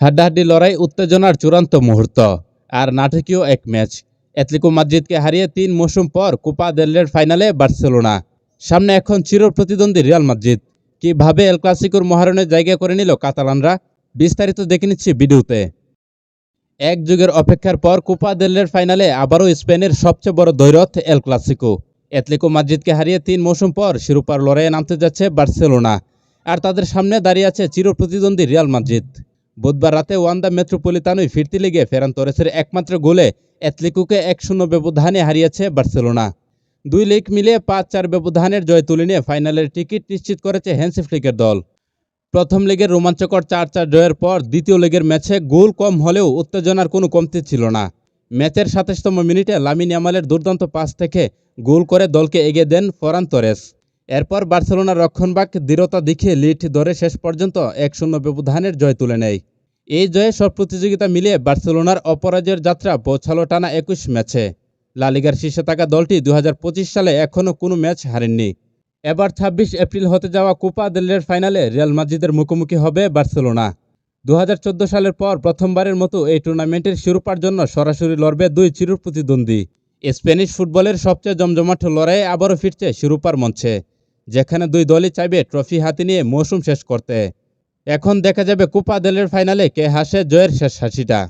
হাড্ডাহাড্ডি লড়াই উত্তেজনার চূড়ান্ত মুহূর্ত। আর নাটকীয় এক ম্যাচ। অ্যাটলেটিকো মাদ্রিদকে হারিয়ে তিন মৌসুম পর কোপা দেলের ফাইনালে বার্সেলোনা। সামনে এখন চির প্রতিদ্বন্দ্বী রিয়াল মাদ্রিদ। কীভাবে এল ক্লাসিকোর মহারণের জায়গা করে নিল কাতালানরা? বিস্তারিত দেখে নিচ্ছি ভিডিওতে। এক যুগের অপেক্ষার পর কোপা দেলের ফাইনালে আবারও স্পেনের সবচেয়ে বড় দৈরথ এল ক্লাসিকো অ্যাটলেটিকো মাদ্রিদকে হারিয়ে তিন মৌসুম পর শিরোপার লড়াইয়ে নামতে যাচ্ছে বার্সেলোনা। আর তাদের সামনে দাঁড়িয়ে আছে চির প্রতিদ্বন্দ্বী রিয়াল মাদ্রিদ। বুধবার রাতে ওয়ান্দা মেট্রোপলিতানোয় ফিরতি লিগে ফেরান তোরেসের একমাত্র গোলে অ্যাটলেটিকোকে এক শূন্য ব্যবধানে হারিয়েছে বার্সেলোনা। দুই লিগ মিলিয়ে পাঁচ চার ব্যবধানের জয় তুলে নিয়ে ফাইনালের টিকিট নিশ্চিত করেছে হ্যান্সি ফ্লিকের দল। প্রথম লিগের রোমাঞ্চকর চার চার জয়ের পর দ্বিতীয় লিগের ম্যাচে গোল কম হলেও উত্তেজনার কোনো কমতি ছিল না। ম্যাচের সাতাশতম মিনিটে লামিন ইয়ামালের দুর্দান্ত পাস থেকে গোল করে দলকে এগিয়ে দেন ফরান তোরেস। এরপর বার্সেলোনার রক্ষণবাগ দৃঢ়তা দেখিয়ে লিড ধরে শেষ পর্যন্ত এক শূন্য ব্যবধানের জয় তুলে নেয়। এই জয়ে সব প্রতিযোগিতা মিলিয়ে বার্সেলোনার অপরাজয়ের যাত্রা পৌঁছালো টানা একুশ ম্যাচে। লালিগার শীর্ষে থাকা দলটি দু হাজার পঁচিশ সালে এখনও কোনো ম্যাচ হারেননি। এবার ছাব্বিশ এপ্রিল হতে যাওয়া কোপা দেলের ফাইনালে রিয়াল মাদ্রিদের মুখোমুখি হবে বার্সেলোনা। দু হাজার চোদ্দ সালের পর প্রথমবারের মতো এই টুর্নামেন্টের শিরোপার জন্য সরাসরি লড়বে দুই চির প্রতিদ্বন্দ্বী। স্প্যানিশ ফুটবলের সবচেয়ে জমজমাট লড়াইয়ে আবারও ফিরছে শিরোপার মঞ্চে। যেখানে দুই দলই চাইবে ট্রফি হাতে নিয়ে মৌসুম শেষ করতে। এখন দেখা যাবে কোপা দেলের ফাইনালে কে হাসে জয়ের শেষ হাসিটা